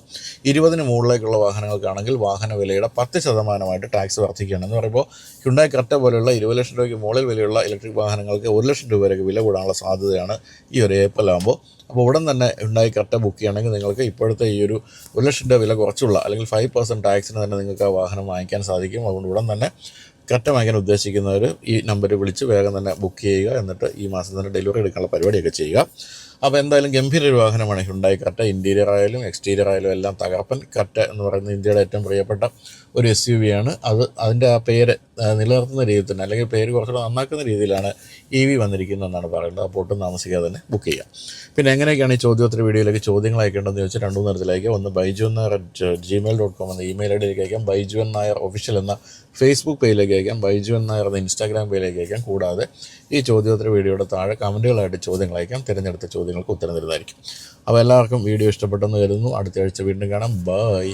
ഇരുപതിന് മുകളിലേക്കുള്ള വാഹനങ്ങൾക്കാണെങ്കിൽ വാഹന വിലയുടെ പത്ത് ശതമാനമായിട്ട് ടാക്സ് വർദ്ധിക്കുകയാണ് എന്ന് പറയുമ്പോൾ ഹ്യുണ്ടായി കറക്റ്റ പോലെയുള്ള ഇരുപത് ലക്ഷം രൂപയ്ക്ക് മുകളിൽ വിലയുള്ള ഇലക്ട്രിക് വാഹനങ്ങൾക്ക് ഒരു ലക്ഷം രൂപ വരെ വില കൂടാനുള്ള സാധ്യതയാണ് ഈ ഒരു ഏപ്രിൽ ആകുമ്പോൾ. അപ്പോൾ ഉടൻ തന്നെ ഉണ്ടായി കറക്റ്റ് ബുക്ക് ചെയ്യണമെങ്കിൽ നിങ്ങൾക്ക് ഇപ്പോഴത്തെ ഈ ഒരു ഒരു ലക്ഷം രൂപ വില കുറച്ചുള്ള അല്ലെങ്കിൽ ഫൈവ് പെർസെന്റ് ടാക്സിന് തന്നെ നിങ്ങൾക്ക് ആ വാഹനം വാങ്ങിക്കാൻ സാധിക്കും. അതുകൊണ്ട് ഉടൻ തന്നെ കറക്റ്റ് വാങ്ങിക്കാൻ ഉദ്ദേശിക്കുന്നവർ ഈ നമ്പർ വിളിച്ച് വേഗം തന്നെ ബുക്ക് ചെയ്യുക. എന്നിട്ട് ഈ മാസം തന്നെ ഡെലിവറി എടുക്കാനുള്ള പരിപാടിയൊക്കെ ചെയ്യുക. അപ്പോൾ എന്തായാലും ഗംഭീര ഒരു വാഹനമാണ് ഹുണ്ടായി കറക്റ്റ ഇന്റീരിയർ ആയാലും എക്സ്റ്റീരിയർ ആയാലും എല്ലാം തകർപ്പൻ കറക്റ്റ എന്ന് പറയുന്നത് ഇന്ത്യയുടെ ഏറ്റവും പ്രിയപ്പെട്ട ഒരു എസ് യു വി ആണ്. അത് അതിന്റെ ആ പേര് നിലനിർത്തുന്ന രീതിയിൽ തന്നെ അല്ലെങ്കിൽ പേര് കുറച്ചുകൂടെ നന്നാക്കുന്ന രീതിയിലാണ് ഇ വി വന്നിരിക്കുന്നതെന്നാണ് പറയുന്നത്. അപ്പോൾ ഒട്ടും താമസിക്കാതെ തന്നെ ബുക്ക് ചെയ്യാം. പിന്നെ എങ്ങനെയൊക്കെയാണ് ഈ ചോദ്യോത്തര വീഡിയോയിലേക്ക് ചോദ്യങ്ങൾ അയക്കേണ്ടതെന്ന് ചോദിച്ചാൽ രണ്ടു തരത്തിലേക്ക് ഒന്ന് Baiju at Gmail dot com എന്ന ഇമെയിൽ ഐ ഡിയിലേക്ക് അയക്കാം. ബൈജു എൻ നായർ ഒഫീഷ്യൽ എന്ന ഫേസ്ബുക്ക് പേജിലേക്ക് അയക്കാം. ബൈജു എൻ നായർ എന്ന ഇൻസ്റ്റാഗ്രാം പേജിലേക്ക് അയക്കാം. കൂടാതെ ഈ ചോദ്യോത്തര വീഡിയോയുടെ താഴെ കമന്റുകളായിട്ട് ചോദ്യങ്ങൾ അയക്കാം. തിരഞ്ഞെടുത്ത ചോദ്യങ്ങൾക്ക് ഉത്തരം തരുന്നതായിരിക്കും. അപ്പോൾ എല്ലാവർക്കും വീഡിയോ ഇഷ്ടപ്പെട്ടെന്ന് കരുതുന്നു. അടുത്ത ആഴ്ച വീണ്ടും കാണാം. ബൈ